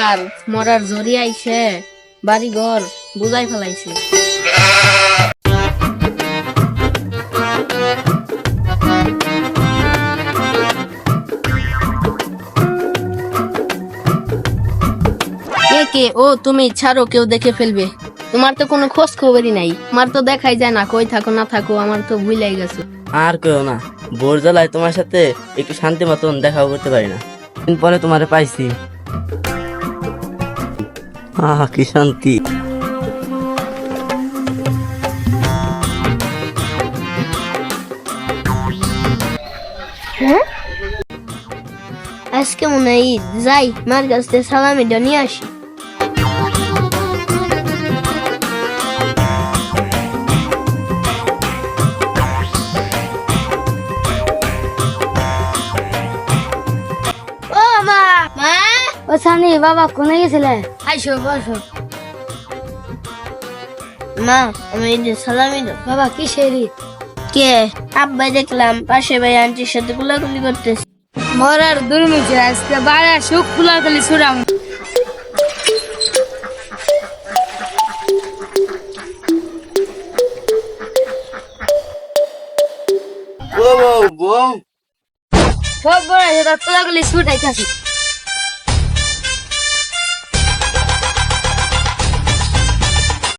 আর মরার জড়ি আইছে বাড়ি ঘর বুঝাই ফেলাইছে। কে কে? ও, তুমি ছাড়ো, কেউ দেখে ফেলবে। তোমার তো কোনো খোঁজ খবরই নাই। আমার তো দেখাই যায় না, কই থাকো, না থাকো, আমার তো ভুলাই গেছো। আর কেউ না। ভোর জ্বালায় তোমার সাথে একটু শান্তি মতন দেখাও করতে পারি না। দিন পরে তোমারে পাইছি। আহ কি শান্তি। আজকে মনে হয় যাই মার কাছ থেকে সালামি নিয়ে আসি। ও সানি বাবা কোনে গেছিলে? আইসো বসো। মা আমি ঈদের সালামি দাও। বাবা কিসের ঈদ? কে? আব্বা দেখলাম পাশে ভাই আন্টির সাথে গুলাগুলি করতেছে। মরার দুর্মিছে আজকে বাড়া সুখ বউ বউ সব বড় তোলাগুলি ছুটাইতেছি।